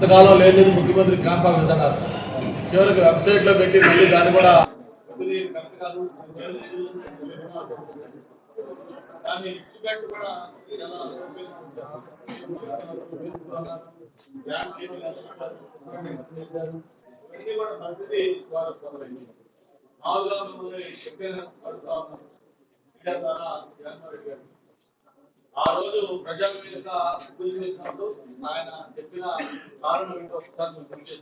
కొంతకాలం లేదు ముఖ్యమంత్రి క్యాంప్ ఆఫీస్ అన్నారు చివరికి వెబ్సైట్లో పెట్టి మళ్ళీ దాన్ని కూడా దాన్ని చెప్పిన ఉన్నాం. ద్వారా జగన్మోహన్ రెడ్డి గారు ఆ రోజు ప్రజావేదిక పూజ చేసినప్పుడు ఆయన చెప్పిన కారణం ఒకసారి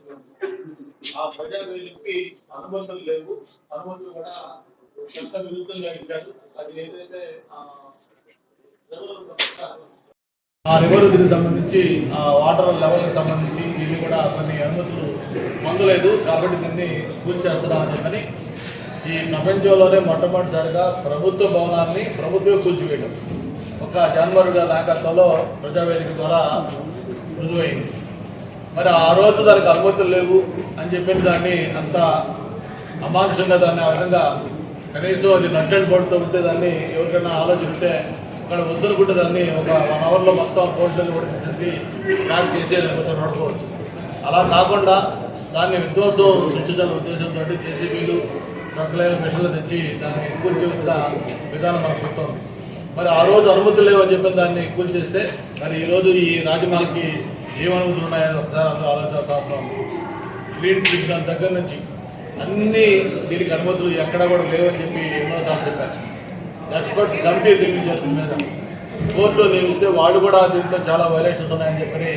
ఆ ప్రజావేదికకి అనుమతులు లేవు. అనుమతులు కూడా ఎంత విరుద్ధంగా ఇచ్చారు. అది ఏదైతే ఆ రివర్ దీనికి సంబంధించి ఆ వాటర్ లెవెల్కి సంబంధించి ఇది కూడా కొన్ని అనుమతులు పొందలేదు. కాబట్టి దీన్ని పూర్తి చేస్తున్నామని చెప్పని ఈ ప్రపంచంలోనే మొట్టమొదటిసారిగా ప్రభుత్వ భవనాన్ని ప్రభుత్వం కూల్చివేయడం. ఒక జనవరి గారి నాయకత్వంలో ప్రజావేదిక ద్వారా రుజువైంది. మరి ఆ రోజు దానికి అనుమతులు లేవు అని చెప్పిన దాన్ని అంత అమానుషంగా దాన్ని ఆ విధంగా కనీసం అది నట్టెడ్ బోర్డుతో ఉంటే దాన్ని ఎవరికైనా ఆలోచిస్తే అక్కడ వద్దనుకుంటే దాన్ని ఒక వన్ అవర్లో మొత్తం కోర్టులను కూడా తీసేసి ట్రాక్ చేసి కొంచెం నడుకోవచ్చు అలా కాకుండా దాన్ని విధ్వంసం సృష్టించాలనే ఉద్దేశంతో జేసీబీలు ట్రక్లైన మిషన్లు తెచ్చి దాన్ని ఎక్కువ చేసిన విధానం మనకు గుర్తుంది. మరి ఆ రోజు అనుమతులు లేవని చెప్పిన దాన్ని కూల్చేస్తే మరి ఈరోజు ఈ రాజమహల్కి ఏం అనుమతులు ఉన్నాయని ఒకసారి అందరూ ఆలోచించాల్సిన అవసరం క్లీన్ దాని దగ్గర నుంచి అన్ని దీనికి అనుమతులు ఎక్కడ కూడా లేవని చెప్పి ఎన్నోసార్లు చెప్పారు. ఎక్స్పర్ట్స్ కమిటీ నియమించారు దీని మీద. కోర్టులో నియమిస్తే వాళ్ళు కూడా దీంట్లో చాలా వైలేషన్స్ ఉన్నాయని చెప్పని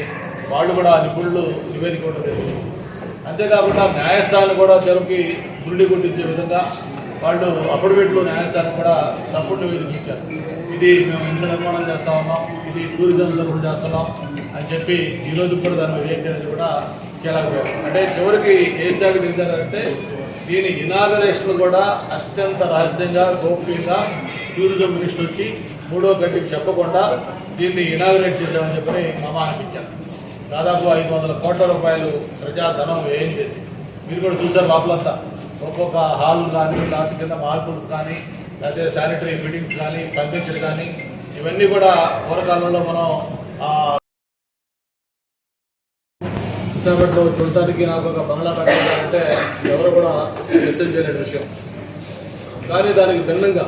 వాళ్ళు కూడా నిపుణులు నివేదిక ఇవ్వడం అంతేకాకుండా న్యాయస్థానం కూడా తెరకి గురుడి గుండించే విధంగా వాళ్ళు అఫిడవిట్లో న్యాయస్థానం కూడా తప్పుడు వినిపించారు ఇది మేము ఇంత నిర్మాణం చేస్తా ఉన్నాం ఇది టూరిజం తరఫున చేస్తున్నాం అని చెప్పి ఈ రోజు కూడా దాని మీద కూడా చేయలేకపోయారు అంటే చివరికి ఏ స్థాయికి దించారంటే దీని ఇనాగరేషన్ కూడా అత్యంత రహస్యంగా గోప్యంగా టూరిజం మినిస్టర్ వచ్చి మూడో గంటకి చెప్పకుండా దీన్ని ఇనాగరేట్ చేశామని చెప్పని మమ అనిపించారు. దాదాపు ఐదు వందల కోట్ల రూపాయలు ప్రజాధనం వ్యయం చేసి. మీరు కూడా చూసారు లోపలంతా. ఒక్కొక్క హాల్ కానీ లేకపోతే కింద మార్పుల్స్ కానీ లేకపోతే శానిటరీ ఫిట్టింగ్స్ కానీ ఫర్నిచర్ కానీ ఇవన్నీ కూడా పూర్వకాలంలో మనం ఆ, విశాఖపట్నంలో చూడటానికి నాకు ఒక బంగ్లా కట్టాలంటే ఎవరు కూడా మెసేజ్ చేయలేని విషయం. కానీ దానికి భిన్నంగా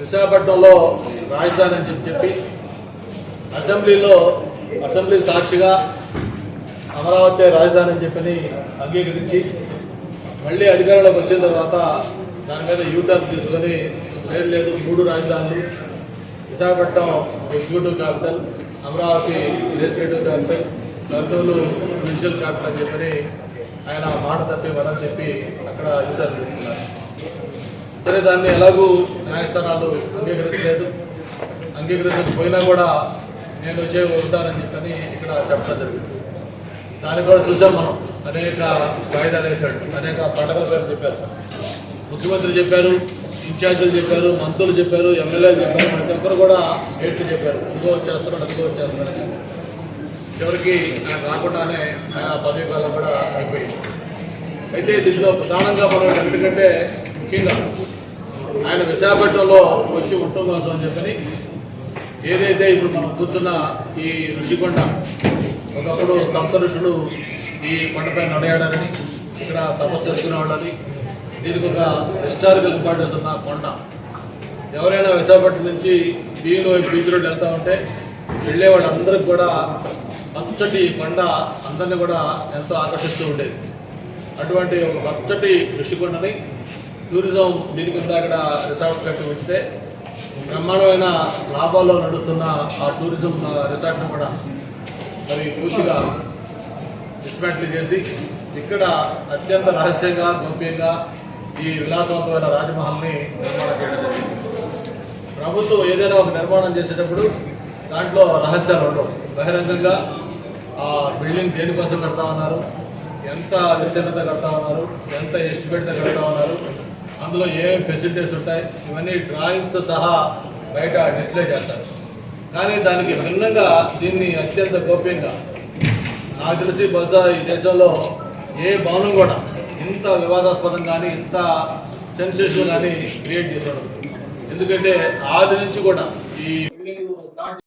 విశాఖపట్నంలో రాజధాని అని చెప్పి చెప్పి అసెంబ్లీలో అసెంబ్లీ సాక్షిగా అమరావతి రాజధాని అని చెప్పని అంగీకరించి మళ్ళీ అధికారంలోకి వచ్చిన తర్వాత దాని మీద యూటర్న్ తీసుకొని లేదు లేదు మూడు రాజధానులు. Visakhapatnam executive capital Amaravati legislative capital Kurnool judicial capital అని చెప్పని ఆయన మాట తప్పి వరని చెప్పి అక్కడ యూటర్న్ తీసుకున్నారు. సరే దాన్ని ఎలాగూ న్యాయస్థానాలు అంగీకరించలేదు. అంగీకరించకపోయినా కూడా నేను వచ్చే ఉంటానని చెప్పని ఇక్కడ చెప్పడం జరిగింది. దాన్ని కూడా చూసాం మనం. అనేక వాయిదాలు వేశాడు. అనేక పండగల పేరు చెప్పారు. ముఖ్యమంత్రి చెప్పారు ఇన్ఛార్జీలు చెప్పారు మంత్రులు చెప్పారు ఎమ్మెల్యేలు చెప్పారు ప్రతి ఒక్కరు కూడా ఏట్లు చెప్పారు. ఇదిగో వచ్చేస్తున్నాడు అదిగో వచ్చేస్తున్నాడు అని. చివరికి ఆయన రాకుండానే ఆయన పదవి కాలం కూడా అయిపోయింది. అయితే దీంట్లో ప్రధానంగా మనం ఎందుకంటే ముఖ్యంగా ఆయన విశాఖపట్నంలో వచ్చి ఉండటం కోసం అని చెప్పని ఏదైతే ఇప్పుడు మనం కూర్చున్న ఈ ఋషికొండ ఒకప్పుడు సప్త ఋషుడు ఈ కొండపై నడయాడాలని ఇక్కడ తపస్సు ఉండాలి దీనికి ఒక హిస్టారికల్ ఇంపార్టెన్స్ ఉన్న కొండ. ఎవరైనా విశాఖపట్నం నుంచి బీలో బీచ్ రోడ్ వెళ్తూ ఉంటే వెళ్ళే వాళ్ళందరికీ కూడా పచ్చటి కొండ అందరినీ కూడా ఎంతో ఆకర్షిస్తూ ఉండేది. అటువంటి ఒక పచ్చటి దృష్టికొండని టూరిజం దీని కింద అక్కడ రిసార్ట్స్ కట్టి ఉంచితే బ్రహ్మాండమైన లాభాల్లో నడుస్తున్న ఆ టూరిజం రిసార్ట్ని కూడా మరి పూర్తిగా డిస్మాంటిల్ చేసి ఇక్కడ అత్యంత రహస్యంగా గోప్యంగా ఈ విలాసవంతమైన రాజమహల్ని నిర్మాణం చేయడం జరిగింది. ప్రభుత్వం ఏదైనా ఒక నిర్మాణం చేసేటప్పుడు దాంట్లో రహస్యాలు ఉండవు. బహిరంగంగా ఆ బిల్డింగ్ దేనికోసం కడతా ఉన్నారు? ఎంత విస్తీర్ణత కడతా ఉన్నారు? ఎంత ఎస్టిమేట్తో కడతా ఉన్నారు? అందులో ఏమేమి ఫెసిలిటీస్ ఉంటాయి? ఇవన్నీ డ్రాయింగ్స్తో సహా బయట డిస్ప్లే చేస్తారు. కానీ దానికి భిన్నంగా దీన్ని అత్యంత గోప్యంగా నాకు తెలిసి బహుశా ఈ దేశంలో ఏ భవనం కూడా ఇంత వివాదాస్పదం కానీ ఇంత సెన్సేషన్ కానీ క్రియేట్ చేశాడు ఎందుకంటే ఆది నుంచి కూడా ఈ బిల్డింగ్ స్టార్ట్